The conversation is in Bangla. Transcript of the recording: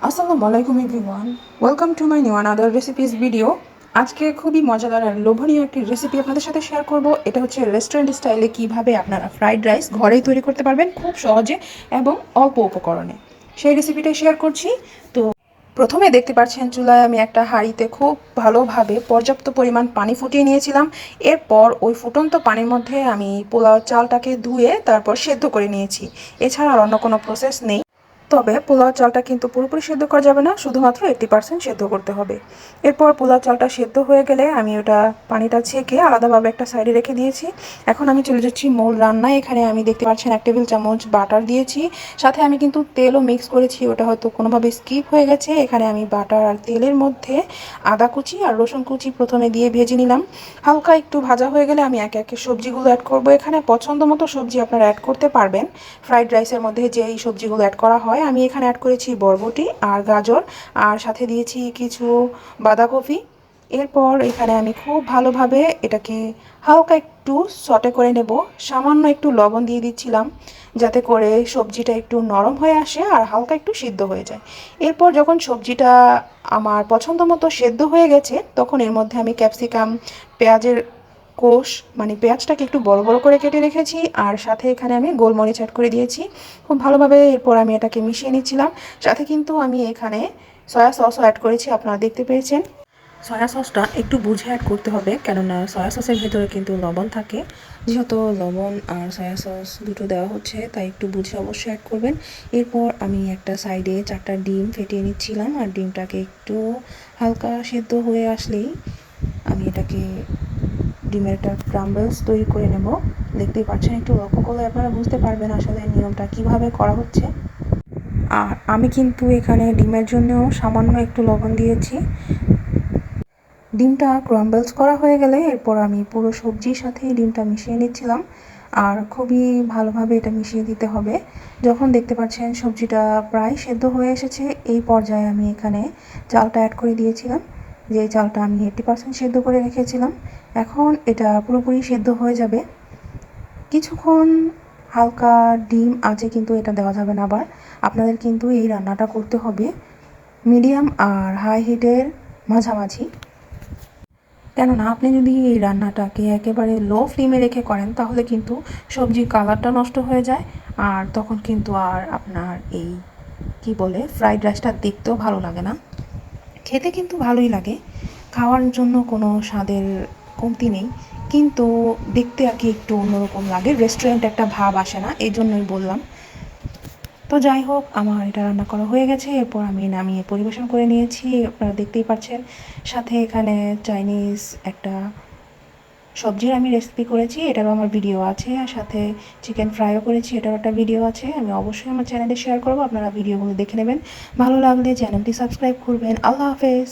আসসালামু আলাইকুম everyone welcome to my new another recipes video আজকে খুবই মজাদার আর লোভনীয় একটি রেসিপি আপনাদের সাথে শেয়ার করব। এটা হচ্ছে রেস্টুরেন্ট স্টাইলে কীভাবে আপনারা ফ্রাইড রাইস ঘরেই তৈরি করতে পারবেন খুব সহজে এবং অল্প উপকরণে। সেই রেসিপিটাই শেয়ার করছি। তো প্রথমে দেখতে পাচ্ছেন চুলায় আমি একটা হাঁড়িতে খুব ভালোভাবে পর্যাপ্ত পরিমাণ পানি ফুটিয়ে নিয়েছিলাম। এরপর ওই ফুটন্ত পানির মধ্যে আমি পোলাও চালটাকে ধুয়ে তারপর সেদ্ধ করে নিয়েছি। এছাড়া আর অন্য কোনো প্রসেস নেই। তবে পোলাও চালটা কিন্তু পুরোপুরি সেদ্ধ করা যাবে না, শুধুমাত্র এইটটি পার্সেন্ট সেদ্ধ করতে হবে। এরপর পোলাও চালটা সেদ্ধ হয়ে গেলে আমি ওটা পানিটা ছেঁকে আলাদাভাবে একটা সাইডে রেখে দিয়েছি। এখন আমি চলে যাচ্ছি মূল রান্নায়, এখানে আমি দেখতে পাচ্ছেন এক টেবিল চামচ বাটার দিয়েছি। সাথে আমি কিন্তু তেলও মিক্স করেছি, ওটা হয়তো কোনোভাবে স্কিপ হয়ে গেছে। এখানে আমি বাটার আর তেলের মধ্যে আদা কুচি আর রসুন কুচি প্রথমে দিয়ে ভেজে নিলাম। হালকা একটু ভাজা হয়ে গেলে আমি একে একে সবজিগুলো অ্যাড করব। এখানে পছন্দ মতো সবজি আপনারা অ্যাড করতে পারবেন। ফ্রাইড রাইসের মধ্যে যেই সবজিগুলো অ্যাড করা হয় আমি এখানে অ্যাড করেছি বরবটি আর গাজর, আর সাথে দিয়েছি কিছু বাঁধাকপি। এরপর এখানে আমি খুব ভালোভাবে এটাকে হালকা একটু সটে করে নেব। সামান্য একটু লবণ দিয়ে দিচ্ছিলাম যাতে করে সবজিটা একটু নরম হয়ে আসে আর হালকা একটু সিদ্ধ হয়ে যায়। এরপর যখন সবজিটা আমার পছন্দ মতো সেদ্ধ হয়ে গেছে, তখন এর মধ্যে আমি ক্যাপসিকাম পেঁয়াজের কোষ মানে পেঁয়াজটাকে একটু বড় বড় করে কেটে রেখেছি আর সাথে এখানে আমি গোলমরিচ অ্যাড করে দিয়েছি। খুব ভালোভাবে এরপর আমি এটাকে মিশিয়ে নিচ্ছিলাম। সাথে কিন্তু আমি এখানে সয়া সসও অ্যাড করেছি, আপনারা দেখতে পেয়েছেন। সয়া সসটা একটু বুঝে অ্যাড করতে হবে, কেননা সয়া সসের ভেতরে কিন্তু লবণ থাকে। যেহেতু লবণ আর সয়া সস দুটো দেওয়া হচ্ছে, তাই একটু বুঝে অবশ্যই অ্যাড করবেন। এরপর আমি একটা সাইডে চারটা ডিম ফেটিয়ে নিচ্ছিলাম, আর ডিমটাকে একটু হালকা সেদ্ধ হয়ে আসলেই আমি এটাকে ডিমের একটা ক্রাম্বলস তৈরি করে নেব। দেখতেই পাচ্ছেন, একটু লক্ষ্য করলে আপনারা বুঝতে পারবেন আসলে নিয়মটা কীভাবে করা হচ্ছে। আর আমি কিন্তু এখানে ডিমের জন্যও সামান্য একটু লবণ দিয়েছি। ডিমটা ক্রাম্বলস করা হয়ে গেলে এরপর আমি পুরো সবজির সাথে ডিমটা মিশিয়ে নিচ্ছিলাম। আর খুবই ভালোভাবে এটা মিশিয়ে দিতে হবে। যখন দেখতে পাচ্ছেন সবজিটা প্রায় সেদ্ধ হয়ে এসেছে, এই পর্যায়ে আমি এখানে চালটা অ্যাড করে দিয়েছিলাম। যে চালটা আমি এইটটি পার্সেন্ট সেদ্ধ করে রেখেছিলাম, এখন এটা পুরোপুরি সেদ্ধ হয়ে যাবে। কিছুক্ষণ হালকা ডিম আছে কিন্তু এটা দেওয়া যাবে না আবার। আপনাদের কিন্তু এই রান্নাটা করতে হবে মিডিয়াম আর হাই হিটের মাঝামাঝি। কেননা আপনি যদি এই রান্নাটাকে একেবারে লো ফ্লেমে রেখে করেন, তাহলে কিন্তু সবজির কালারটা নষ্ট হয়ে যায় আর তখন কিন্তু আর আপনার এই, কি বলে ফ্রাইড রাইসটা দেখতেও ভালো লাগে না। খেতে কিন্তু ভালোই লাগে। খাওয়ার জন্য কোনো স্বাদের কমতি নেই। কিন্তু দেখতে আর কি একটু অন্যরকম লাগে। রেস্টুরেন্ট একটা ভাব আসে না, এই জন্যই বললাম। তো যাই হোক, আমার এটা রান্না করা হয়ে গেছে। এরপর আমি নামিয়ে পরিবেশন করে নিয়েছি। আপনারা দেখতেই পাচ্ছেন সাথে এখানে চাইনিজ একটা সবজির আমি রেসিপি করেছি, এটারও আমার ভিডিও আছে আর সাথে চিকেন ফ্রাইও করেছি, এটারও একটা ভিডিও আছে। আমি অবশ্যই আমার চ্যানেলে শেয়ার করব, আপনারা ভিডিওগুলো দেখে নেবেন। ভালো লাগলে চ্যানেলটি সাবস্ক্রাইব করবেন। আল্লাহ হাফেজ।